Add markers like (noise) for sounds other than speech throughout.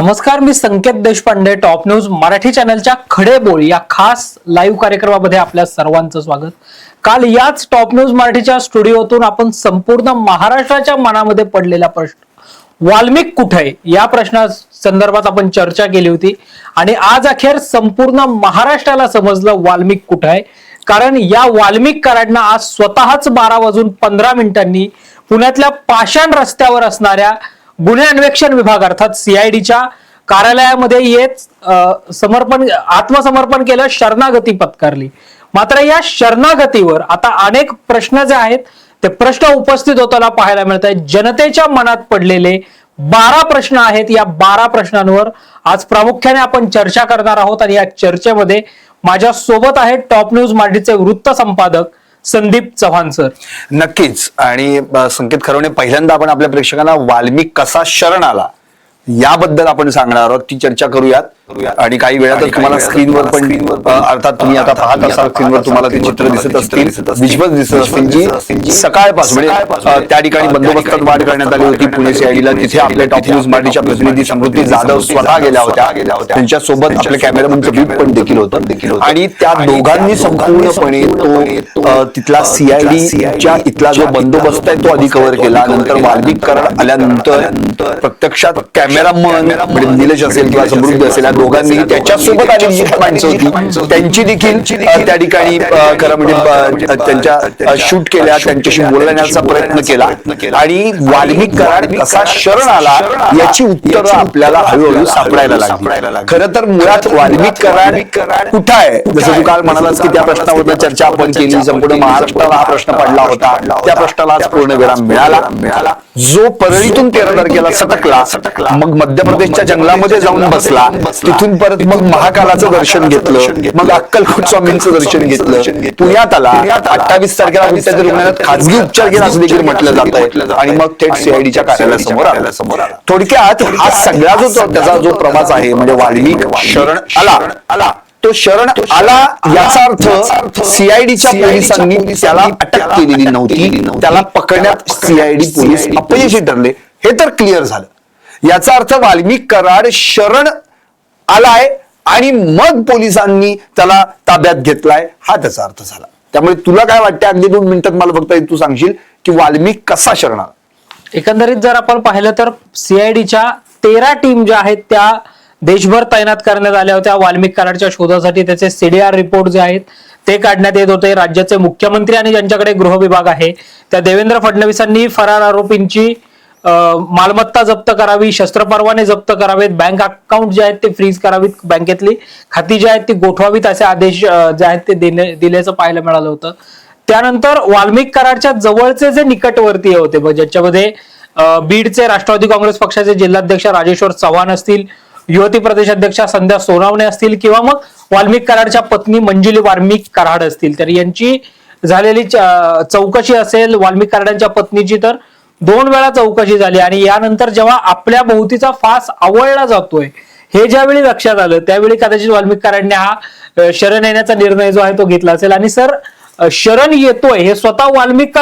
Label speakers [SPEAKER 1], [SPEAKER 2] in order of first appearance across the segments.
[SPEAKER 1] नमस्कार मी Sanket Deshpande top news Marathi चॅनलच्या खडे बोल या खास लाईव्ह कार्यक्रमामध्ये आपल्या सर्वांचं स्वागत. काल याच टॉप न्यूज मराठीच्या स्टुडिओतून आपण संपूर्ण महाराष्ट्राच्या मनामध्ये पडलेला प्रश्न वाल्मिक कुठे आहे? या प्रश्ना संदर्भात आपण चर्चा केली होती आणि आज अखेर संपूर्ण महाराष्ट्राला समजलं वाल्मिक कुठे आहे. कारण या वाल्मिक आज स्वतःच बारा वाजून पंधरा मिनिटांनी पुण्यातल्या पाषाण रस्त्यावर असणाऱ्या गुन्हे अन्वेषण विभाग अर्थात सीआयडीच्या कार्यालयामध्ये येत समर्पण आत्मसमर्पण केलं शरणागती पत्कारली. मात्र या शरणागतीवर आता अनेक प्रश्न जे आहेत ते प्रश्न उपस्थित होताना पाहायला मिळत आहेत जनतेच्या मनात पडलेले बारा प्रश्न आहेत. या बारा प्रश्नांवर आज प्रामुख्याने आपण चर्चा करणार आहोत आणि या चर्चेमध्ये माझ्या सोबत आहेत टॉप न्यूज मराठीचे वृत्त संपादक संदीप चव्हाण सर.
[SPEAKER 2] नक्कीच. आणि संकेत खरवणे पहिल्यांदा आपण आपल्या प्रेक्षकांना वाल्मिक कसा शरण आला याबद्दल आपण सांगणार आहोत. ती चर्चा करूयात. आणि काही वेळातच तुम्हाला स्क्रीनवर पण अर्थात तुम्ही आता पाहत असाल स्क्रीनवर तुम्हाला ते चित्र दिसत असतील विज्युअल दिसत असतील जी सकाळपासून म्हणजे त्या ठिकाणी बंदोबस्तात वाढ करण्यात आली होती पुणे सीआयडीला तिथे आपल्या टॉप न्यूज मराठीच्या प्रतिनिधी समृद्धी जाधव स्वतः गेल्या होत्या. त्यांच्यासोबत आपल्या कॅमेरामनचं बीप पण देखील होतं. आणि त्या दोघांनी संपूर्णपणे तो तिथला सीआयडीच्या इथला जो बंदोबस्त आहे तो आधी कव्हर केला नंतर वाल्मिक कराड आल्यानंतर प्रत्यक्षात कॅमेरामन म्हणजे निलेश असेल किंवा समृद्धी असेल दोघांनी त्याच्यासोबत आलेली जी माणसं होती त्यांची देखील त्या ठिकाणी खरं म्हणजे अ, त्यांच्या शूट केल्या त्यांच्याशी बोलण्याचा प्रयत्न केला. आणि वाल्मिक कराड कसा शरण आला याची उत्तरं आपल्याला हळूहळू सापडायला लागली. खरं तर मुळात वाल्मिक कराड कुठं आहे? जसं तू काल म्हणालास की त्या प्रश्नावर चर्चा आपण केली संपूर्ण महाराष्ट्राला हा प्रश्न पडला होता. त्या प्रश्नाला आज पूर्ण विराम मिळाला. मिळाला. जो परळीतून तेरा तारखेला सटकला मग मध्य प्रदेशच्या जंगलामध्ये जाऊन बसला तिथून परत मग महाकालाचं दर्शन घेतलं मग अक्कलकोट स्वामींचं दर्शन घेतलं. पुण्यात आला अठ्ठावीस तारखेला विद्यार्थी रुग्णालयात खासगी उपचार केला असं देखील म्हटलं जात आहे आणि मग थेट सीआयडीच्या कार्यालयासमोर आला. समोर आला. थोडक्यात हा सगळा जो त्याचा जो प्रवास आहे म्हणजे वाल्मिक शरण आला. आला. तो शरण आला याचा अर्थ सीआयडीच्या पोलिसांनी त्याला अटक केलेली नव्हती. त्याला पकडण्यात सीआयडी पोलीस अपयशी ठरले. हे तर क्लिअर झालं. याचा अर्थ वाल्मिक कराड शरण आलाय आणि मग पोलिसांनी त्याला ताब्यात घेतलाय. हा त्याचा अर्थ झाला. त्यामुळे तुला काय वाटतं अगदी दोन मिनिटात मला फक्त तू सांगशील की वाल्मिक कसा शरणार?
[SPEAKER 1] एकंदरीत जर आपण पाहिलं तर सीआयडीच्या तेरा टीम ज्या आहेत त्या देशभर तैनात करण्यात आल्या होत्या. वाल्मिक कराडच्या शोधासाठी त्याचे सीडीआर रिपोर्ट जे आहेत ते काढण्यात येत होते. राज्याचे मुख्यमंत्री आणि ज्यांच्याकडे गृह विभाग आहे त्या देवेंद्र फडणवीसांनी फरार आरोपींची मालमत्ता जप्त करावी शस्त्र परवाने जप्त करावेत बँक अकाउंट जे आहेत ते फ्रीज करावीत बँकेतली खाती जी आहेत ती गोठवावीत असे आदेश जे आहेत ते देणे- दिल्याचं पाहायला मिळालं होतं. त्यानंतर वाल्मिक कराडच्या जवळचे जे निकटवर्तीय होते ज्याच्यामध्ये बीडचे राष्ट्रवादी काँग्रेस पक्षाचे जिल्हाध्यक्ष राजेश्वर चव्हाण असतील युवती प्रदेश अध्यक्षा संध्या सोनावणे असतील किंवा मग वाल्मिक कराडच्या पत्नी मंजुली वाल्मिक कराड असतील. तर यांची झालेली च- चौकशी असेल वाल्मिक कराडांच्या पत्नीची तर दोन वेळा चौकशी झाली आणि यानंतर जेव्हा आपल्या भोवतीचा फास आवळला जातोय हे ज्यावेळी लक्षात आलं त्यावेळी कदाचित वाल्मिक हा शरण येण्याचा निर्णय जो आहे तो घेतला असेल. आणि सर शरण येतोय हे स्वतः वाल्मिक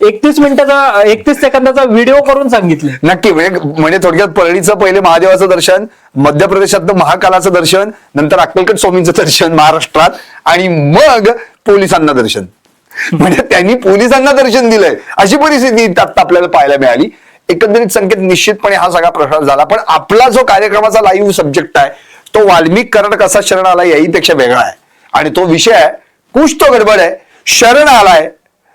[SPEAKER 1] एकतीस मिनिटाचा एकतीस सेकंदाचा व्हिडिओ करून सांगितले.
[SPEAKER 2] नक्की म्हणजे म्हणजे थोडक्यात परळीचं पहिले महादेवाचं दर्शन मध्य प्रदेशातलं महाकालाचं दर्शन नंतर अक्कलकट स्वामींचं दर्शन महाराष्ट्रात आणि मग पोलिसांना दर्शन. (laughs) म्हणजे त्यांनी पोलिसांना दर्शन दिलंय. अशी परिस्थिती आता आपल्याला पाहायला मिळाली. एकंदरीत संकेत निश्चितपणे हा सगळा प्रश्न झाला. पण आपला जो कार्यक्रमाचा लाईव्ह सब्जेक्ट आहे तो वाल्मिक करण कसा शरण आला याहीपेक्षा वेगळा आहे. आणि तो विषय आहे कुछ तो गडबड आहे. शरण आलाय.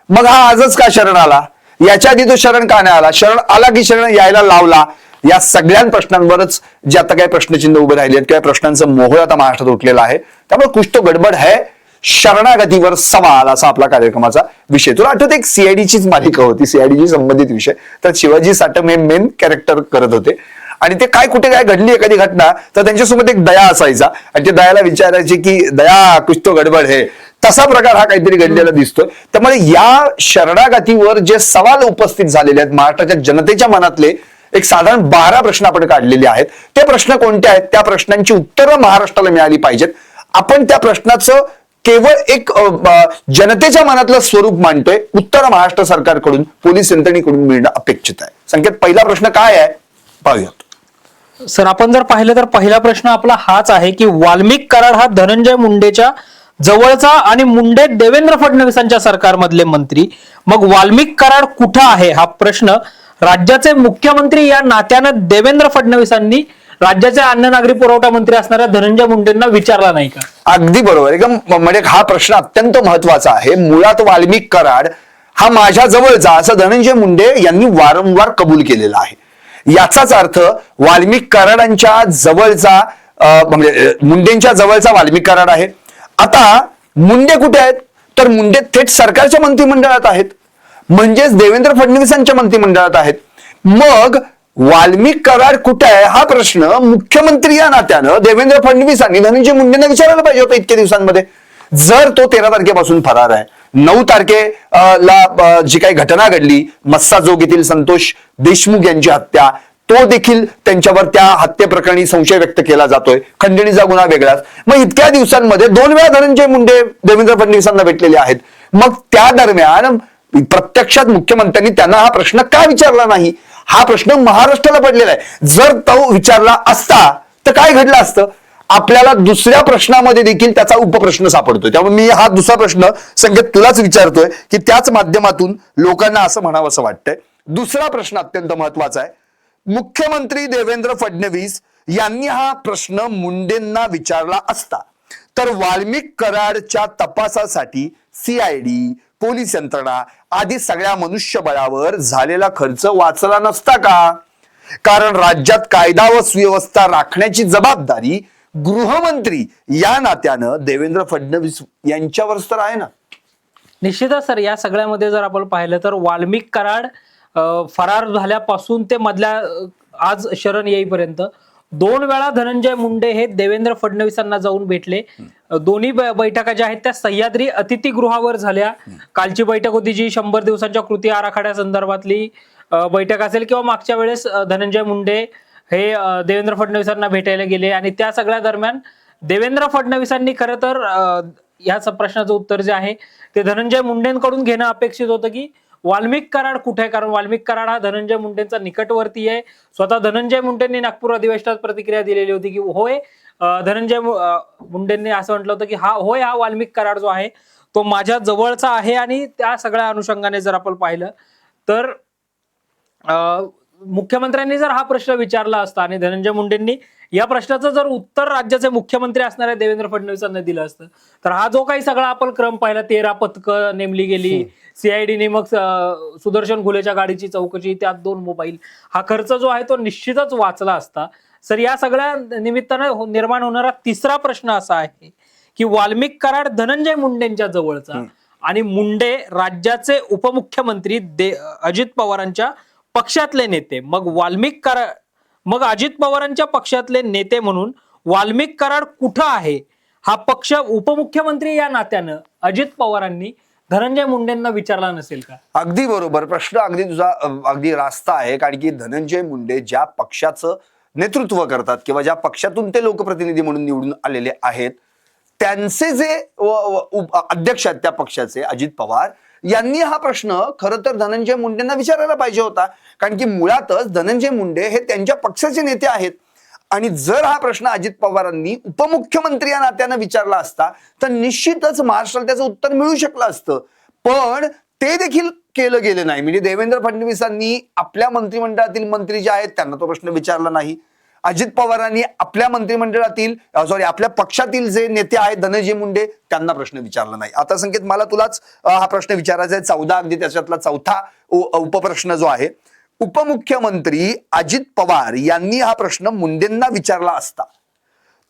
[SPEAKER 2] मग हा आजच का शरण आला? याच्या आधी तो शरण का नाही आला? शरण आला की शरण यायला लावला? या सगळ्या प्रश्नांवरच जे आता काही प्रश्नचिन्ह उभे राहिले आहेत किंवा प्रश्नांचं मोहोळ आता महाराष्ट्रात उठलेला आहे. त्यामुळे कुछ तो गडबड है शरणागतीवर सवाल असा आपला कार्यक्रमाचा विषय. तुला आठवत एक सीआयडीचीच मालिका होती सीआयडीची संबंधित विषय. तर शिवाजी साटम हे मेन कॅरेक्टर करत होते. आणि ते काय कुठे काय घडली एखादी घटना तर त्यांच्यासोबत एक दया असायचा. आणि ते दयाला विचारायचे की दया कुछ तो गडबड हे. तसा प्रकार हा काहीतरी घडलेला दिसतोय. त्यामुळे या शरणागतीवर जे सवाल उपस्थित झालेले आहेत महाराष्ट्राच्या जनतेच्या मनातले एक साधारण बारा प्रश्न आपण काढलेले आहेत. ते प्रश्न कोणते आहेत? त्या प्रश्नांची उत्तरं महाराष्ट्राला मिळाली पाहिजेत. आपण त्या प्रश्नाचं केवळ एक जनतेच्या मनातलं स्वरूप मांडतोय उत्तर महाराष्ट्र सरकारकडून पोलीस यंत्रणेकडून मिळणं अपेक्षित आहे. संकेत पहिला प्रश्न काय आहे? पाहूयात.
[SPEAKER 1] सर आपण जर पाहिलं तर पहिला प्रश्न आपला हाच आहे की वाल्मिक करार हा धनंजय मुंडेच्या जवळचा आणि मुंडे देवेंद्र फडणवीसांच्या सरकारमधले मंत्री. मग वाल्मिक कराड कुठं आहे? हा प्रश्न राज्याचे मुख्यमंत्री या नात्यानं देवेंद्र फडणवीसांनी राज्याचे अन्न नागरी पुरवठा मंत्री असणाऱ्या धनंजय मुंडेंना विचारला नाही का?
[SPEAKER 2] अगदी बरोबर. एकदम म्हणजे हा प्रश्न अत्यंत महत्त्वाचा आहे. मुळात वाल्मिक कराड हा माझ्या जवळचा असं धनंजय मुंडे यांनी वारंवार कबूल केलेला आहे. याचाच अर्थ वाल्मिक कराडांच्या जवळचा अं, म्हणजे मुंडेंच्या जवळचा वाल्मिक कराड आहे. आता मुंडे कुठे आहेत? तर मुंडे थेट सरकारच्या मंत्रिमंडळात आहेत. म्हणजेच देवेंद्र फडणवीसांच्या मंत्रिमंडळात आहेत. मग वाल्मिक कराड कुठे आहे? हा प्रश्न मुख्यमंत्री या नात्यानं देवेंद्र फडणवीसांनी धनंजय मुंडेंना विचारायला पाहिजे होता इतक्या दिवसांमध्ये. जर तो तेरा तारखेपासून फरार आहे. नऊ तारखे ला जी काही घटना घडली मस्साजोग येथील संतोष देशमुख यांची हत्या तो देखील त्यांच्यावर त्या हत्येप्रकरणी संशय व्यक्त केला जातोय. खंडणीचा गुन्हा वेगळाच. मग इतक्या दिवसांमध्ये दोन वेळा धनंजय मुंडे देवेंद्र फडणवीसांना भेटलेले आहेत. मग त्या दरम्यान प्रत्यक्षात मुख्यमंत्र्यांनी त्यांना हा प्रश्न का विचारला नाही? हा प्रश्न महाराष्ट्राला पडलेला आहे. जर तो विचारला असता तर काय घडलं असतं? आपल्याला दुसऱ्या प्रश्नामध्ये देखील त्याचा उपप्रश्न सापडतोय. त्यामुळे मी हा दुसरा प्रश्न संगीत तुलाच विचारतोय की त्याच माध्यमातून लोकांना असं म्हणावं असं वाटतंय. दुसरा प्रश्न अत्यंत महत्त्वाचा आहे. मुख्यमंत्री देवेंद्र फडणवीस यांनी हा प्रश्न मुंडेंना विचारला असता. तर वाल्मिक कराडच्या तपासासाठी सीआयडी पोलीस यंत्रणा आदी सगळ्या मनुष्यबळावर झालेला खर्च वाचला नसता का? कारण राज्यात कायदा व सुव्यवस्था राखण्याची जबाबदारी गृहमंत्री या नात्यानं देवेंद्र फडणवीस यांच्यावरच तर आहे ना.
[SPEAKER 1] निश्चितच सर या सगळ्यामध्ये जर आपण पाहिलं तर वाल्मिक कराड फरार झाल्यापासून ते मधल्या आज शरण येईपर्यंत दोन वेळा धनंजय मुंडे हे देवेंद्र फडणवीसांना जाऊन भेटले. दोन्ही ब- बैठका ज्या आहेत त्या सह्याद्री अतिथीगृहावर झाल्या. कालची बैठक होती जी शंभर दिवसांच्या कृती आराखड्या संदर्भातली बैठक असेल किंवा मागच्या वेळेस धनंजय मुंडे हे देवेंद्र फडणवीसांना भेटायला गेले आणि त्या सगळ्या दरम्यान देवेंद्र फडणवीसांनी खरं तर ह्या स- प्रश्नाचं उत्तर जे आहे ते धनंजय मुंडेंकडून घेणं अपेक्षित होतं की वाल्मिक कराड कुठे आहे? कारण वाल्मिक कराड हा धनंजय मुंडेंचा निकटवर्ती आहे. स्वतः धनंजय मुंडेंनी नागपूर अधिवेशनात प्रतिक्रिया दिलेली होती की होय धनंजय मुंडेंनी असं म्हटलं होतं की हा होय हा वाल्मिक कराड जो आहे तो माझ्या जवळचा आहे आणि त्या सगळ्या अनुषंगाने जर आपण पाहिलं तर अं, मुख्यमंत्र्यांनी जर हा प्रश्न विचारला असता आणि धनंजय मुंडेंनी या प्रश्नाचं जर उत्तर राज्याचे मुख्यमंत्री असणाऱ्या देवेंद्र फडणवीसांना दिलं असतं तर हा जो काही सगळा आपण क्रम पाहिला तेरा पथकं नेमली गेली सीआयडीने मग सुदर्शन घुलेच्या गाडीची चौकशी त्यात दोन मोबाईल हा खर्च जो आहे तो निश्चितच वाचला असता. सर या सगळ्या निमित्तानं हो- निर्माण होणारा तिसरा प्रश्न असा आहे की वाल्मिक कराड धनंजय मुंडेंच्या जवळचा आणि मुंडे राज्याचे उपमुख्यमंत्री दे अजित पवारांच्या पक्षातले नेते. मग वाल्मिक कराड मग अजित पवारांच्या पक्षातले नेते म्हणून वाल्मिक कराड कुठं आहे? हा पक्ष उपमुख्यमंत्री या नात्यानं अजित पवारांनी धनंजय मुंडेंना विचारला नसेल का?
[SPEAKER 2] अगदी बरोबर. प्रश्न अगदी तुझा अगदी रास्ता आहे. कारण की धनंजय मुंडे ज्या पक्षाचं नेतृत्व करतात किंवा ज्या पक्षातून ते लोकप्रतिनिधी म्हणून निवडून आलेले आहेत त्यांचे जे अध्यक्ष आहेत त्या पक्षाचे अजित पवार यांनी हा प्रश्न खरं तर धनंजय मुंडेंना विचारायला पाहिजे होता. कारण की मुळातच धनंजय मुंडे हे त्यांच्या पक्षाचे नेते आहेत. आणि जर हा प्रश्न अजित पवारांनी उपमुख्यमंत्री या नात्यानं विचारला असता तर निश्चितच महाराष्ट्राला त्याचं उत्तर मिळू शकलं असतं. पण ते देखील केलं गेलं नाही. म्हणजे देवेंद्र फडणवीसांनी आपल्या मंत्रिमंडळातील मंत्री जे आहेत त्यांना तो प्रश्न विचारला नाही. अजित पवारांनी आपल्या मंत्रिमंडळातील सॉरी आपल्या पक्षातील जे नेते आहेत धनंजय मुंडे त्यांना प्रश्न विचारला नाही. आता संकेत मला तुलाच हा प्रश्न विचारायचा आहे. चौदा अगदी त्याच्यातला चौथा उपप्रश्न जो आहे उपमुख्यमंत्री अजित पवार यांनी हा प्रश्न मुंडेंना विचारला असता.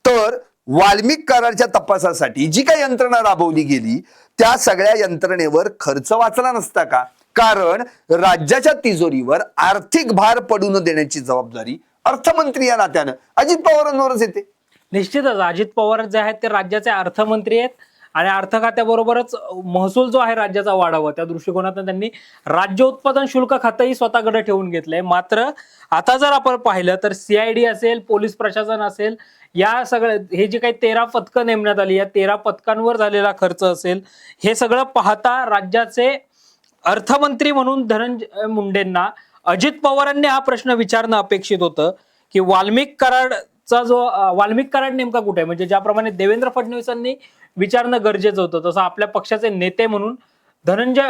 [SPEAKER 2] तर वाल्मिक करारच्या तपासासाठी जी काही यंत्रणा राबवली गेली त्या सगळ्या यंत्रणेवर खर्च वाचला नसता का? कारण राज्याच्या तिजोरीवर आर्थिक भार पडू न देण्याची जबाबदारी अर्थमंत्री या नात्यानं. अजित पवारांवरच येते.
[SPEAKER 1] निश्चितच अजित पवार जे आहेत ते राज्याचे अर्थमंत्री आहेत आणि अर्थ खात्याबरोबरच महसूल जो आहे राज्याचा वाढावा. त्या दृष्टिकोनातून त्यांनी राज्य उत्पादन शुल्क खातंही स्वतःकडे ठेवून घेतलंय. मात्र आता जर आपण पाहिलं तर सीआयडी असेल पोलीस प्रशासन असेल या सगळ्या हे जे काही तेरा पथकं नेमण्यात आली या तेरा पथकांवर झालेला खर्च असेल हे सगळं पाहता राज्याचे अर्थमंत्री म्हणून धनंजय मुंडेंना अजित पवारांनी हा प्रश्न विचारणं अपेक्षित होतं की वाल्मिक कराडचा जो वाल्मिक कराड नेमका कुठे आहे? म्हणजे ज्याप्रमाणे देवेंद्र फडणवीसांनी विचारणं गरजेचं होतं तसं आपल्या पक्षाचे नेते म्हणून धनंजय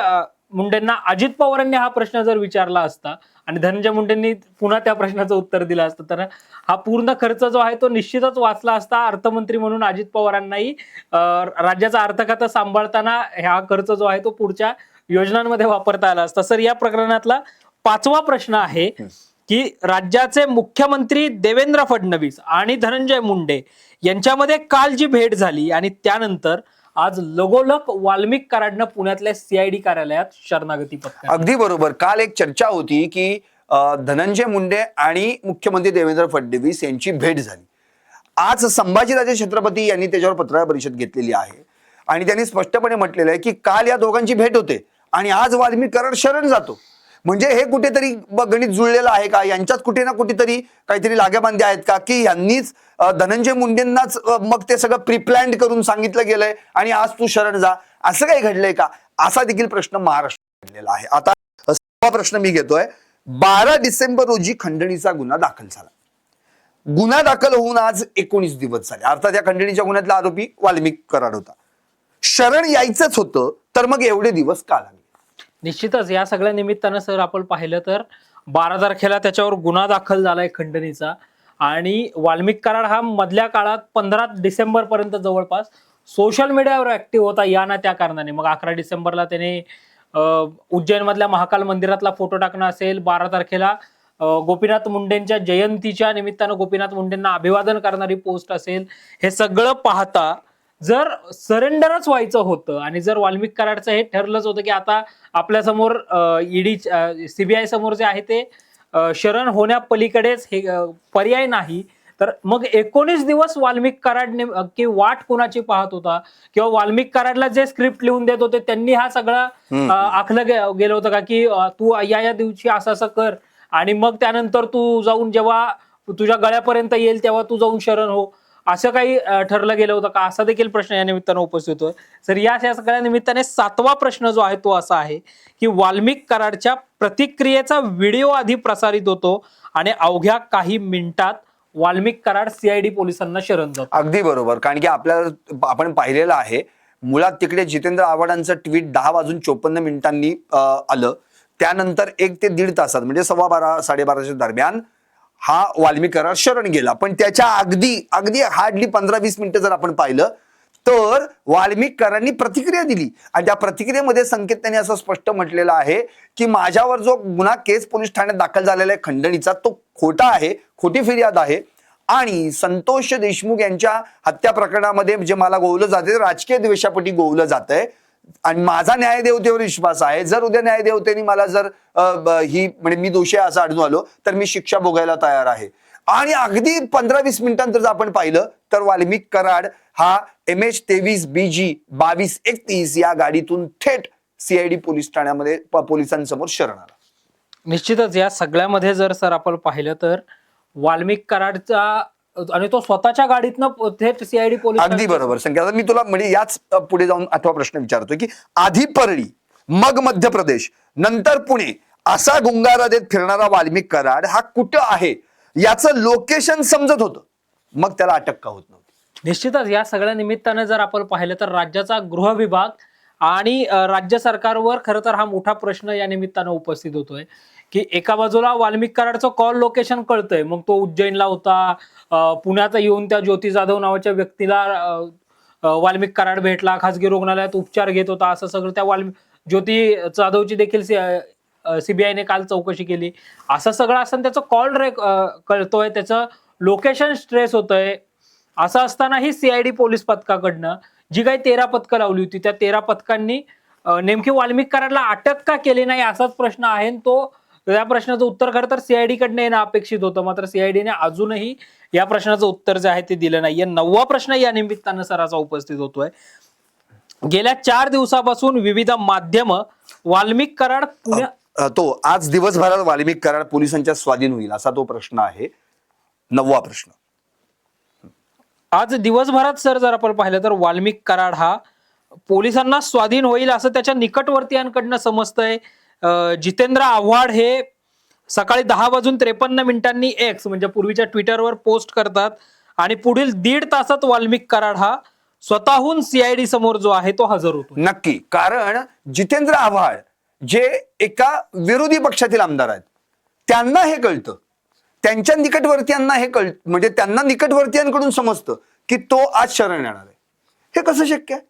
[SPEAKER 1] मुंडेंना अजित पवारांनी हा प्रश्न जर विचारला असता आणि धनंजय मुंडेंनी पुन्हा त्या प्रश्नाचं उत्तर दिलं असतं तर हा पूर्ण खर्च जो आहे तो निश्चितच वाचला असता अर्थमंत्री म्हणून अजित पवारांनाही राज्याचा अर्थखातं सांभाळताना हा खर्च जो आहे तो पुढच्या योजनांमध्ये वापरता आला असता. सर या प्रकरणातला पाचवा प्रश्न आहे की राज्याचे मुख्यमंत्री देवेंद्र फडणवीस आणि धनंजय मुंडे यांच्यामध्ये काल जी भेट झाली आणि त्यानंतर आज लगोलग वाल्मिक कराडनं पुण्यातल्या सीआयडी कार्यालयात शरणागती पत्करली.
[SPEAKER 2] अगदी बरोबर. काल एक चर्चा होती की धनंजय मुंडे आणि मुख्यमंत्री देवेंद्र फडणवीस यांची भेट झाली. आज संभाजीराजे छत्रपती यांनी त्याच्यावर पत्रकार परिषद घेतलेली आहे. आणि त्यांनी स्पष्टपणे म्हटलेलं आहे की काल या दोघांची भेट होते आणि आज वाल्मिक कराड शरण जातो. म्हणजे हे कुठेतरी गणित जुळलेलं आहे का? यांच्यात कुठे ना कुठेतरी काहीतरी लागेबांधे आहेत का? की यांनीच धनंजय मुंडेंनाच मग ते सगळं प्रिप्लॅन्ड करून सांगितलं गेलंय आणि आज तू शरण जा. असं काही घडलंय का? असा देखील प्रश्न महाराष्ट्र घडलेला आहे. आता प्रश्न मी घेतोय. बारा डिसेंबर रोजी खंडणीचा गुन्हा दाखल झाला. गुन्हा दाखल होऊन आज एकोणीस दिवस झाले. अर्थात या खंडणीच्या गुन्ह्यातला आरोपी वाल्मिक कराड होता. शरण यायचंच होतं तर मग एवढे दिवस का लागले?
[SPEAKER 1] निश्चितच या सगळ्या निमित्तानं सर आपण पाहिलं तर बारा तारखेला त्याच्यावर गुन्हा दाखल झालाय खंडणीचा. आणि वाल्मिक कराड हा मधल्या काळात पंधरा डिसेंबर पर्यंत जवळपास सोशल मीडियावर ऍक्टिव्ह होता या ना त्या कारणाने. मग अकरा डिसेंबरला त्याने उज्जैन मधल्या महाकाल मंदिरातला फोटो टाकणं असेल बारा तारखेला गोपीनाथ मुंडेंच्या जयंतीच्या निमित्तानं गोपीनाथ मुंडेंना अभिवादन करणारी पोस्ट असेल हे सगळं पाहता जर सरेंडरच व्हायचं होतं आणि जर वाल्मिक कराडचं हे ठरलंच होतं की आता आपल्यासमोर ईडी सीबीआय समोर जे आहे ते शरण होण्यापलीकडेच हे पर्याय नाही. तर मग एकोणीस दिवस वाल्मिक कराड नेम- अं, की वाट कुणाची पाहत होता? किंवा वाल्मिक कराडला जे स्क्रिप्ट लिहून देत होते त्यांनी हा सगळा आखलं गेलं होतं का? की तू या या दिवशी असं असं कर. आणि मग त्यानंतर तू जाऊन जेव्हा तुझ्या गळ्यापर्यंत येईल तेव्हा तू जाऊन शरण हो. असं काही ठरलं गेलं होतं का? असा देखील प्रश्न या निमित्तानं उपस्थित होतोय. तर या या सगळ्या निमित्ताने सातवा प्रश्न जो आहे तो असा आहे की वाल्मिक कराडच्या प्रतिक्रियेचा व्हिडिओ आधी प्रसारित होतो आणि अवघ्या काही मिनिटात वाल्मिक कराड सीआयडी पोलिसांना शरण जातो.
[SPEAKER 2] अगदी बरोबर. कारण की आपल्याला आपण पाहिलेलं आहे मुळात तिकडे जितेंद्र आव्हाडांचं ट्विट दहा वाजून चोपन्न मिनिटांनी आलं. त्यानंतर एक ते दीड तासात म्हणजे सव्वा बारा साडेबाराच्या दरम्यान हा वाल्मिक शरण गेला. पण त्याच्या अगदी अगदी हार्डली पंधरा वीस मिनिटं जर आपण पाहिलं तर वाल्मिकरांनी प्रतिक्रिया दिली. आणि त्या प्रतिक्रियेमध्ये संकेत त्यांनी असं स्पष्ट म्हटलेलं आहे की माझ्यावर जो गुन्हा केस पोलीस ठाण्यात दाखल झालेला आहे खंडणीचा तो खोटा आहे खोटी फिर्याद आहे. आणि संतोष देशमुख यांच्या हत्या प्रकरणामध्ये जे मला गोवलं जाते राजकीय द्वेषापोटी गोवलं जात आहे आणि माझा न्यायदेवतेवर विश्वास आहे. जर उद्या न्यायदेवतेने मला जर ही म्हणजे मी दोषी असं आढळून आलो तर मी शिक्षा भोगायला तयार आहे. आणि अगदी पंधरा वीस मिनिटांतर जर आपण पाहिलं तर वाल्मिक कराड हा एम एच तेवीस बी जी बावीस एकतीस या गाडीतून थेट सीआयडी पोलीस ठाण्यामध्ये पोलिसांसमोर शरण आला
[SPEAKER 1] निश्चितच या सगळ्यामध्ये जर सर आपण पाहिलं तर वाल्मिक कराडचा आणि तो स्वतःच्या गाडीतनं थेट सीआयडी पोलीस
[SPEAKER 2] अगदी बरोबर. संख्या मी तुला म्हणजे याच पुढे जाऊन आठवा प्रश्न विचारतोय की आधी परळी मग मध्य प्रदेश नंतर पुणे असा गुंगारा देत फिरणारा वाल्मिक कराड हा कुठं आहे? याचं लोकेशन समजत होतं. मग त्याला अटक का होत नव्हती?
[SPEAKER 1] निश्चितच या सगळ्या निमित्तानं जर आपण पाहिलं तर राज्याचा गृह विभाग आणि राज्य सरकारवर खरं तर हा मोठा प्रश्न या निमित्तानं उपस्थित होतोय. की एका बाजूला वाल्मिक कराडचं कॉल लोकेशन कळतंय. मग तो उज्जैनला होता पुण्यात येऊन त्या ज्योती जाधव नावाच्या व्यक्तीला वाल्मिक कराड भेटला खासगी रुग्णालयात उपचार घेत होता असं सगळं त्या वाल्मी ज्योती जाधवची देखील सीबीआयने काल चौकशी केली. असं सगळं असताना त्याचं कॉल रे कळतोय त्याचं लोकेशन स्ट्रेस होतंय. असं असतानाही सीआयडी पोलीस पथकाकडनं जी काही तेरा पथकं लावली होती त्या तेरा पथकांनी नेमकी वाल्मिक कराडला अटक का केली नाही असाच प्रश्न आहे आणि तो या प्रश्नाचं उत्तर खरं तर सीआयडी कडनं येणं अपेक्षित होतं. मात्र सीआयडीने अजूनही या प्रश्नाचं उत्तर जे आहे ते दिलं नाहीये. नववा प्रश्न या निमित्तानं सराचा उपस्थित होतोय. गेल्या चार दिवसापासून विविध माध्यम वाल्मिक कराड पुण्या
[SPEAKER 2] तो आज दिवसभरात वाल्मिक कराड पोलिसांच्या स्वाधीन होईल असा तो प्रश्न आहे. नववा प्रश्न.
[SPEAKER 1] आज दिवसभरात सर जर आपण पाहिलं तर वाल्मिक कराड हा पोलिसांना स्वाधीन होईल असं त्याच्या निकटवर्तीयांकडनं समजतंय. जितेंद्र आव्हाड हे सकाळी दहा वाजून त्रेपन्न मिनिटांनी एक्स म्हणजे पूर्वीच्या ट्विटरवर पोस्ट करतात. आणि पुढील दीड तासात वाल्मिक कराड हा स्वतःहून सीआयडी समोर जो आहे तो हजर होतो.
[SPEAKER 2] नक्की. कारण जितेंद्र आव्हाड जे एका विरोधी पक्षातील आमदार आहेत त्यांना हे कळतं. त्यांच्या निकटवर्तीयांना हे कळ म्हणजे त्यांना निकटवर्तीयांकडून समजतं की तो आज शरण येणार आहे. हे कसं शक्य आहे?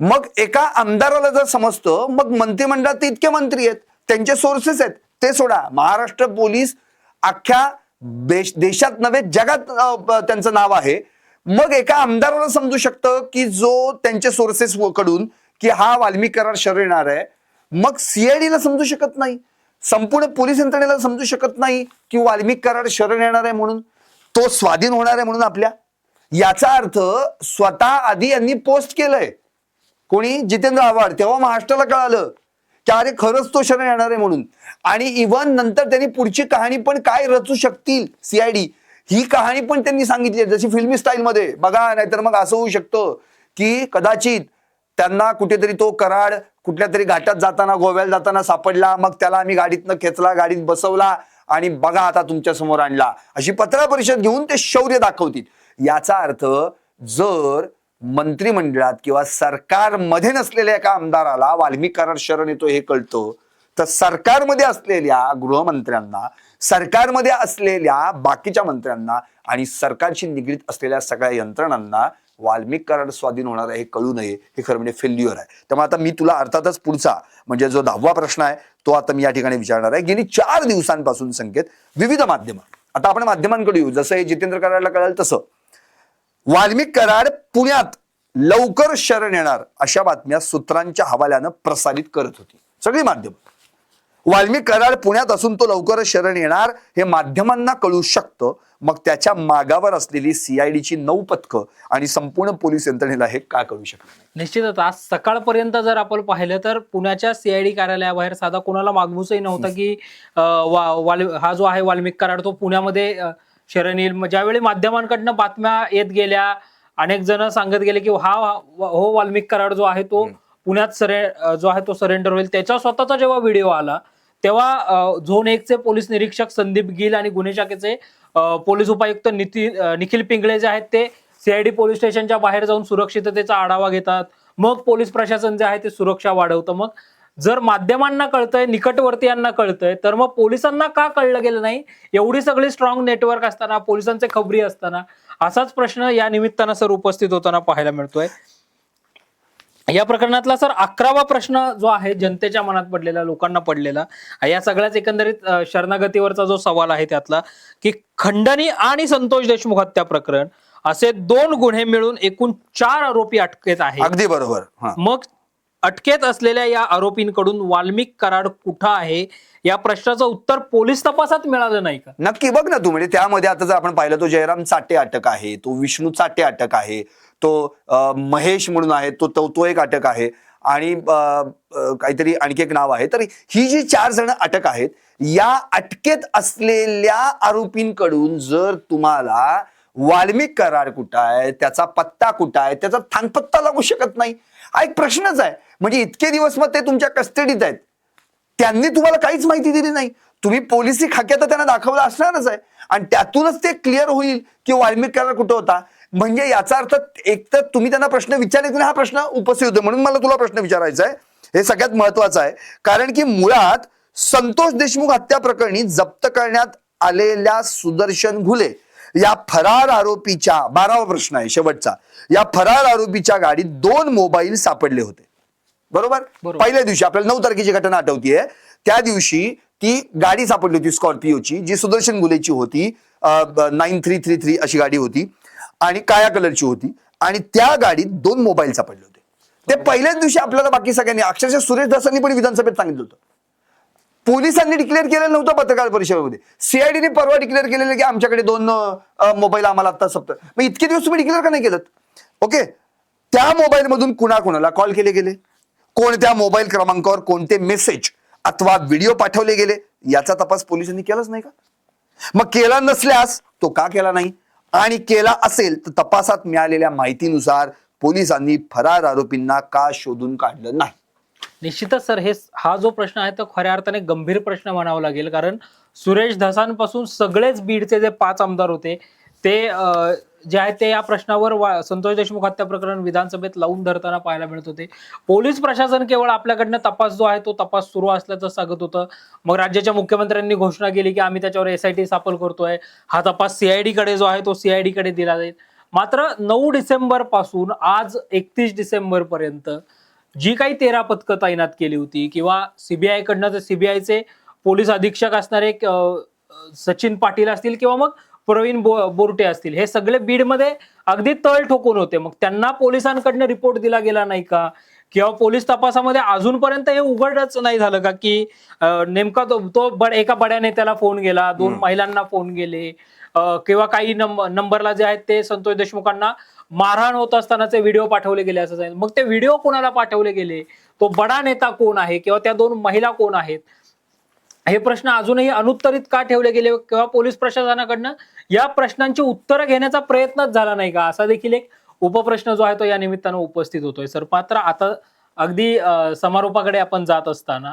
[SPEAKER 2] मग एका आमदाराला जर समजतं मग मंत्रिमंडळात इतके मंत्री आहेत त्यांचे सोर्सेस आहेत. ते सोडा. महाराष्ट्र पोलीस अख्ख्या देश देशात नव्हे जगात त्यांचं नाव आहे. मग एका आमदाराला समजू शकतं की जो त्यांचे सोर्सेस कडून की हा वाल्मी करार शरण येणार आहे. मग सीआयडीला समजू शकत नाही. संपूर्ण पोलीस यंत्रणेला समजू शकत नाही की वाल्मिक करार शरण येणार आहे म्हणून. तो स्वाधीन होणार आहे म्हणून आपल्या. याचा अर्थ स्वतः आधी यांनी पोस्ट केलंय. कोणी जितेंद्र आव्हाड तेव्हा महाराष्ट्राला कळालं की अरे खरंच तो शरण येणार आहे म्हणून. आणि इव्हन नंतर त्यांनी पुढची कहाणी पण काय रचू शकतील सीआयडी ही कहाणी पण त्यांनी सांगितली आहे. जशी फिल्मी स्टाईलमध्ये. बघा नाहीतर मग असं होऊ शकतं की कदाचित त्यांना कुठेतरी तो कराड कुठल्या तरी घाटात जाताना गोव्याला जाताना सापडला. मग त्याला आम्ही गाडीतनं खेचला गाडीत बसवला आणि बघा आता तुमच्यासमोर आणला. अशी पत्रकार परिषद घेऊन ते शौर्य दाखवतील. याचा अर्थ जर मंत्रिमंडळात किंवा सरकारमध्ये नसलेल्या एका आमदाराला वाल्मिक करार शरण येतो हे कळतं. तर सरकारमध्ये असलेल्या गृहमंत्र्यांना सरकारमध्ये असलेल्या बाकीच्या मंत्र्यांना आणि सरकारशी निगडीत असलेल्या सगळ्या यंत्रणांना वाल्मिक करार स्वाधीन होणार आहे हे कळू नये. हे खरं म्हणजे फेल्युअर आहे. त्यामुळे आता मी तुला अर्थातच पुढचा म्हणजे जो दहावा प्रश्न आहे तो आता मी या ठिकाणी विचारणार आहे. गेली चार दिवसांपासून संकेत विविध माध्यमं. आता आपण माध्यमांकडे येऊ. जसं हे जितेंद्र कराडला कळालं तसं. वाल्मिक कराड पुण्यात लवकर शरण येणार अशा बातम्या सूत्रांच्या हवाल्यानं प्रसारित करत होती. सगळी माध्यम. वाल्मिक कराड पुण्यात असून तो लवकरच शरण येणार हे माध्यमांना कळू शकतं. मग त्याच्या मागावर असलेली सीआयडीची नऊ पथकं आणि संपूर्ण पोलीस यंत्रणेला हे का कळू नाही?
[SPEAKER 1] निश्चितच आज सकाळपर्यंत जर आपण पाहिलं तर पुण्याच्या सीआयडी कार्यालयाबाहेर साधा कोणाला मागमूसही नव्हता की अं, वा- वाल- हा जो आहे वाल्मिक कराड तो पुण्यामध्ये अं, शरण येईल मग ज्यावेळी माध्यमांकडनं बातम्या येत गेल्या अनेक जण सांगत गेले की हा हो वाल्मिक कराड जो आहे तो पुण्यात सरे जो आहे तो सरेंडर होईल. त्याचा स्वतःचा जेव्हा व्हिडिओ आला तेव्हा झोन एकचे पोलीस निरीक्षक संदीप गिल आणि गुन्हे शाखेचे पोलीस उपायुक्त नितीन निखिल पिंगळे जे आहेत ते सीआयडी पोलीस स्टेशनच्या बाहेर जाऊन सुरक्षिततेचा आढावा घेतात. मग पोलीस प्रशासन जे आहे ते सुरक्षा वाढवतं. मग जर माध्यमांना कळतंय निकटवर्तीयांना कळतंय तर मग पोलिसांना का कळलं गेलं नाही? एवढी सगळी स्ट्रॉंग नेटवर्क असताना पोलिसांचे खबरी असताना असाच प्रश्न या निमित्तानं सर उपस्थित होताना पाहायला मिळतोय. या प्रकरणातला सर अकरावा प्रश्न जो आहे जनतेच्या मनात पडलेला लोकांना पडलेला या सगळ्याच एकंदरीत शरणागतीवरचा जो सवाल आहे त्यातला की खंडणी आणि संतोष देशमुख हत्या प्रकरण असे दोन गुन्हे मिळून एकूण चार आरोपी अटकेत आहेत.
[SPEAKER 2] अगदी बरोबर.
[SPEAKER 1] मग अटकेत असलेल्या या आरोपींकडून वाल्मिक कराड कुठं आहे? या प्रश्नाचं उत्तर पोलीस तपासात मिळालं नाही का?
[SPEAKER 2] नक्की बघ ना तू म्हणजे त्यामध्ये आता जर आपण पाहिलं तो जयराम चाटे अटक आहे तो विष्णू चाटे अटक आहे तो महेश म्हणून आहे तो तो तो एक अटक आहे आणि काहीतरी आणखी एक नाव आहे. तर ही जी चार जण अटक आहेत या अटकेत असलेल्या आरोपींकडून जर तुम्हाला वाल्मिक करार कुठं आहे त्याचा पत्ता कुठं आहे त्याचा थांगपत्ता लागू शकत नाही. हा एक प्रश्नच आहे. म्हणजे इतके दिवस मग ते तुमच्या कस्टडीत आहेत. त्यांनी तुम्हाला काहीच माहिती दिली नाही. तुम्ही पोलिसी खाक्यात त्यांना दाखवलं असणारच आहे. आणि त्यातूनच ते क्लिअर होईल की वाल्मिक कुठं होता. म्हणजे याचा अर्थ एक तर तुम्ही त्यांना प्रश्न विचारले की हा प्रश्न उपस्थित होतो. म्हणून मला तुला प्रश्न विचारायचा आहे. हे सगळ्यात महत्वाचं आहे. कारण की मुळात संतोष देशमुख हत्या प्रकरणी जप्त करण्यात आलेल्या सुदर्शन घुले या फरार आरोपीच्या बारावा प्रश्न आहे शेवटचा. या फरार आरोपीच्या गाडीत दोन मोबाईल सापडले होते. बरोबर. पहिल्या दिवशी आपल्याला नऊ तारखेची घटना आठवतीये. त्या दिवशी ती गाडी सापडली होती स्कॉर्पिओची जी सुदर्शन गुलेची होती नाईन थ्री थ्री थ्री अशी गाडी होती आणि काळ्या कलरची होती आणि त्या गाडीत दोन मोबाईल सापडले होते. ते पहिल्याच दिवशी आपल्याला बाकी सगळ्यांनी अक्षरशः सुरेश दासांनी पण विधानसभेत सांगितलं होतं. पोलिसांनी डिक्लेअर केलेलं नव्हतं पत्रकार परिषदेमध्ये. सीआयडीने परवा डिक्लेअर केलेलं की आमच्याकडे दोन मोबाईल आम्हाला आता सप्त मग इतके दिवस तुम्ही डिक्लेअर का नाही केलं ओके? त्या मोबाईलमधून कुणाकुणाला कॉल केले गेले? कोणत्या मोबाईल क्रमांकावर कोणते मेसेज अथवा व्हिडिओ पाठवले गेले? याचा तपास पोलिसांनी केलाच नाही का? मग केला नसल्यास तो का केला नाही? आणि केला असेल तर तपासात मिळालेल्या माहितीनुसार पोलिसांनी फरार आरोपींना का शोधून काढलं नाही?
[SPEAKER 1] निश्चितच सर हे हा जो प्रश्न आहे तो खऱ्या अर्थाने गंभीर प्रश्न म्हणावा लागेल. कारण सुरेश धसांपासून सगळेच बीडचे जे पाच आमदार होते ते जे आहे ते या प्रश्नावर वा- संतोष देशमुख हत्या प्रकरण विधानसभेत लावून धरताना पाहायला मिळत होते. पोलीस प्रशासन केवळ आपल्याकडनं तपास जो आहे तो तपास सुरू असल्याचं सांगत होतं. मग राज्याच्या मुख्यमंत्र्यांनी घोषणा केली की आम्ही त्याच्यावर एसआयटी स्थापन करतोय. हा तपास सीआयडी कडे जो आहे तो सीआयडी कडे दिला जाईल. मात्र नऊ डिसेंबरपासून आज एकतीस डिसेंबर पर्यंत जी काही तेरा पथकं तैनात केली होती किंवा सीबीआय कडनं तर सीबीआयचे पोलीस अधीक्षक असणारे सचिन पाटील असतील किंवा मग प्रवीण बो- बोरटे असतील. हे सगळे बीडमध्ये अगदी तळ ठोकून होते. मग त्यांना पोलिसांकडनं रिपोर्ट दिला गेला नाही का? किंवा पोलीस तपासामध्ये अजूनपर्यंत हे उघडच नाही झालं का की नेमका तो तो बड एका बड्या नेत्याला फोन गेला दोन महिलांना फोन गेले किंवा काही नंबर नंबरला जे आहेत ते संतोष देशमुखांना मारहाण होत असतानाचे व्हिडिओ पाठवले गेले असं सांगितलं. मग ते व्हिडिओ कोणाला पाठवले गेले? तो बडा नेता कोण आहे? किंवा त्या दोन महिला कोण आहेत? हे प्रश्न अजूनही अनुत्तरित का ठेवले गेले? किंवा पोलीस प्रशासनाकडनं या प्रश्नांची उत्तरं घेण्याचा प्रयत्नच झाला नाही का? असा देखील एक उपप्रश्न जो आहे तो या निमित्तानं उपस्थित होतोय. सर मात्र आता अगदी समारोपाकडे आपण जात असताना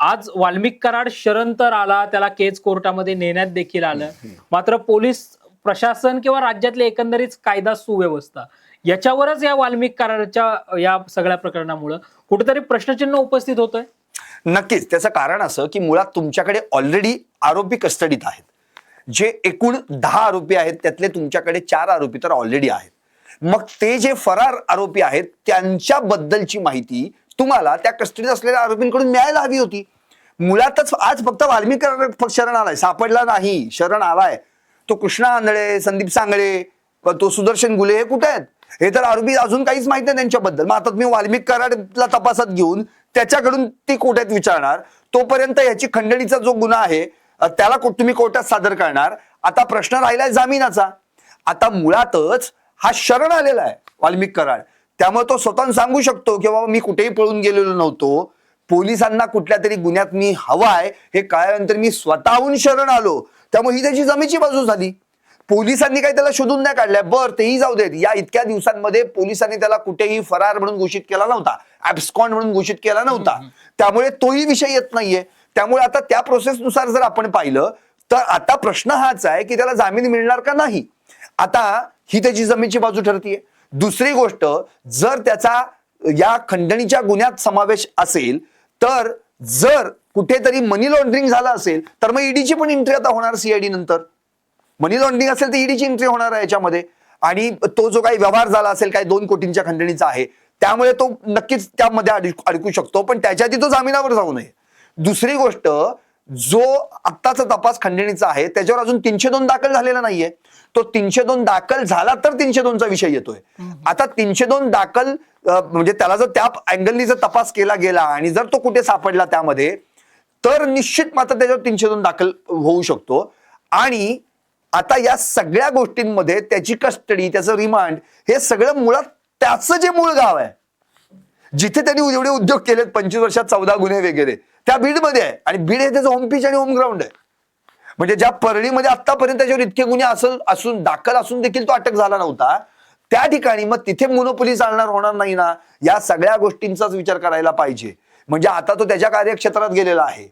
[SPEAKER 1] आज वाल्मिक कराड शरण तर आला त्याला केज कोर्टामध्ये नेण्यात देखील आलं. मात्र पोलीस प्रशासन किंवा राज्यातली एकंदरीत कायदा सुव्यवस्था याच्यावरच या वाल्मिक कराडच्या या सगळ्या प्रकरणामुळं कुठेतरी प्रश्नचिन्ह उपस्थित होतोय?
[SPEAKER 2] नक्कीच. त्याचं कारण असं की मुळात तुमच्याकडे ऑलरेडी आरोपी कस्टडीत आहेत. जे एकूण दहा आरोपी आहेत त्यातले तुमच्याकडे चार आरोपी तर ऑलरेडी आहेत. मग ते जे फरार आरोपी आहेत त्यांच्याबद्दलची माहिती तुम्हाला त्या कस्टडीत असलेल्या आरोपींकडून मिळायला हवी होती. मुळातच आज फक्त वाल्मिक शरण आलाय. सापडला नाही शरण आलाय. तो कृष्णा आंधळे संदीप सांगळे तो सुदर्शन गुले हे कुठे आहेत? हे तर आरोपी अजून काहीच माहीत नाही त्यांच्याबद्दल. मग आता तुम्ही वाल्मिक कराडला तपासात घेऊन त्याच्याकडून ती कोर्टात विचारणार? तोपर्यंत याची खंडणीचा जो गुन्हा आहे त्याला तुम्ही कोर्टात सादर करणार. आता प्रश्न राहिलाय जामिनाचा. आता मुळातच हा शरण आलेला आहे वाल्मिक कराड. त्यामुळे तो स्वतः सांगू शकतो की बाबा मी कुठेही पळून गेलेलो नव्हतो. पोलिसांना कुठल्या तरी गुन्ह्यात मी हवाय हे कळल्यानंतर मी स्वतःहून शरण आलो. त्यामुळे ही त्याची जमेची बाजू झाली. पोलिसांनी काही त्याला शोधून नाही काढलंय. बर तेही जाऊ देत. या इतक्या दिवसांमध्ये पोलिसांनी त्याला कुठेही फरार म्हणून घोषित केला नव्हता. ऍब्स्कॉन म्हणून घोषित केला नव्हता. त्यामुळे तोही विषय येत नाहीये. त्यामुळे आता त्या प्रोसेसनुसार जर आपण पाहिलं तर आता प्रश्न हाच आहे की त्याला जामीन मिळणार का नाही? आता ही त्याची जमीनची बाजू ठरतीये. दुसरी गोष्ट जर त्याचा या खंडणीच्या गुन्ह्यात समावेश असेल तर जर कुठेतरी मनी लॉन्ड्रिंग झालं असेल तर मग ईडीची पण एंट्री आता होणार सीआयडी नंतर. मनी लॉन्ड्रिंग असेल तर ईडीची एंट्री होणार आहे याच्यामध्ये. आणि तो जो काही व्यवहार झाला असेल काही दोन कोटींच्या खंडणीचा आहे त्यामुळे तो नक्कीच त्यामध्ये अडकू शकतो पण त्याच्या आधी तो जामिनावर जाऊ नये. दुसरी गोष्ट जो आत्ताचा तपास खंडणीचा आहे त्याच्यावर अजून तीनशे दोन दाखल झालेला नाहीये. तो तीनशे दोन दाखल झाला तर तीनशे दोनचा विषय येतोय. आता तीनशे दोन दाखल म्हणजे त्याला जर त्या अँगलनी जर तपास केला गेला आणि जर तो कुठे सापडला त्यामध्ये तर निश्चित मात्र त्याच्यावर तीनशे दोन दाखल होऊ शकतो. आणि आता या सगळ्या गोष्टींमध्ये त्याची कस्टडी त्याचं रिमांड हे सगळं मुळात त्याचं जे मूळ गाव आहे जिथे त्यांनी एवढे उद्योग केलेत पंचवीस वर्षात चौदा गुन्हे वगैरे त्या बीडमध्ये आहे. आणि बीड हे त्याचं होम पिच आणि होम ग्राउंड आहे. म्हणजे ज्या परळीमध्ये आतापर्यंत त्याच्यावर इतके गुन्हे असून असून दाखल असून देखील तो अटक झाला नव्हता त्या ठिकाणी मग तिथे मोनोपोली चालणार होणार नाही ना या सगळ्या गोष्टींचाच विचार करायला पाहिजे. म्हणजे आता तो त्याच्या कार्यक्षेत्रात गेलेला आहे.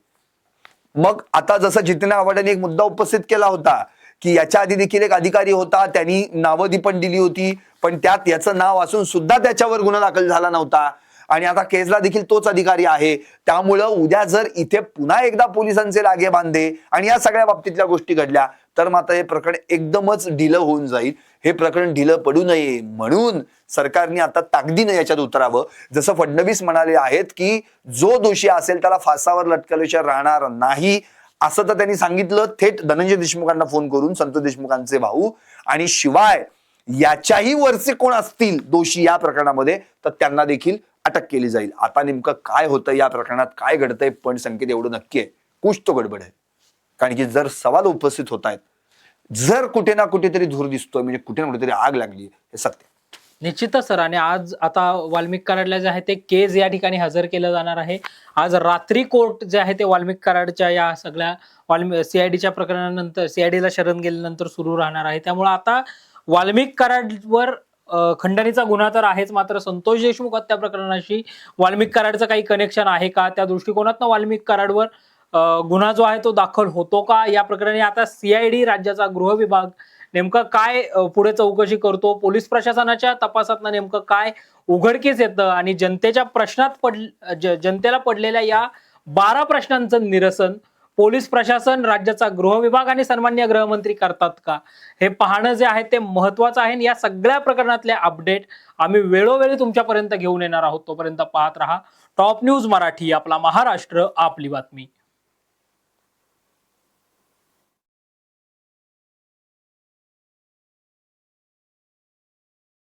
[SPEAKER 2] मग आता जसं जितेंद्र आव्हाडांनी एक मुद्दा उपस्थित केला होता की याच्या आधी देखील एक अधिकारी होता त्यांनी नावदी पण दिली होती पण त्यात याचं नाव असून सुद्धा त्याच्यावर गुन्हा दाखल झाला नव्हता. आणि आता केसला देखील तोच अधिकारी आहे. त्यामुळं उद्या जर इथे पुन्हा एकदा पोलिसांचे लागे बांधे आणि या सगळ्या बाबतीतल्या गोष्टी घडल्या तर मात्र हे प्रकरण एकदमच ढिलं होऊन जाईल. हे प्रकरण ढिलं पडू नये म्हणून सरकारने आता ताकदीनं याच्यात उतरावं. जसं फडणवीस म्हणाले आहेत की जो दोषी असेल त्याला फासावर लटकल्याशिवाय राहणार नाही असं तर त्यांनी सांगितलं. थेट धनंजय देशमुखांना फोन करून संत देशमुखांचे भाऊ आणि शिवाय याच्याही वरचे कोण असतील दोषी या प्रकरणामध्ये तर त्यांना देखील अटक केली जाईल. आता नेमकं काय होतं या प्रकरणात काय घडतंय पण संकेत एवढं नक्की आहे. कुछ तो गडबड आहे. कारण की जर सवाल उपस्थित होत आहेत जर कुठे ना कुठेतरी धूर दिसतोय म्हणजे कुठे ना कुठेतरी आग लागली हे सत्य
[SPEAKER 1] निश्चितच सर. आणि आज आता वाल्मिक कराडला जे आहे ते केज या ठिकाणी हजर केलं जाणार आहे. आज रात्री कोर्ट जे आहे ते वाल्मिक कराडच्या या सगळ्या वाल्मी सीआयडीच्या प्रकरणानंतर सीआयडीला शरण गेल्यानंतर सुरू राहणार आहे. त्यामुळे आता वाल्मिक कराडवर खंडणीचा गुन्हा तर आहेच मात्र संतोष देशमुख हत्या प्रकरणाशी वाल्मिक कराडचं काही कनेक्शन आहे का? त्या दृष्टिकोनातनं वाल्मिक कराडवर गुन्हा जो आहे तो दाखल होतो का? या प्रकरणी आता सीआयडी राज्याचा गृह विभाग नेमकं काय पुढे चौकशी करतो? पोलीस प्रशासनाच्या तपासात नेमकं काय उघडकीस येतं? आणि जनतेच्या प्रश्नात पड जनतेला पडलेल्या या बारा प्रश्नांचं निरसन पोलीस प्रशासन राज्याचा गृह विभाग आणि सन्मान्य गृहमंत्री करतात का? हे पाहणं जे आहे ते महत्वाचं आहे. या सगळ्या प्रकरणातले अपडेट आम्ही वेळोवेळी तुमच्यापर्यंत घेऊन येणार आहोत. तोपर्यंत पाहत राहा. टॉप न्यूज मराठी आपला महाराष्ट्र आपली बातमी.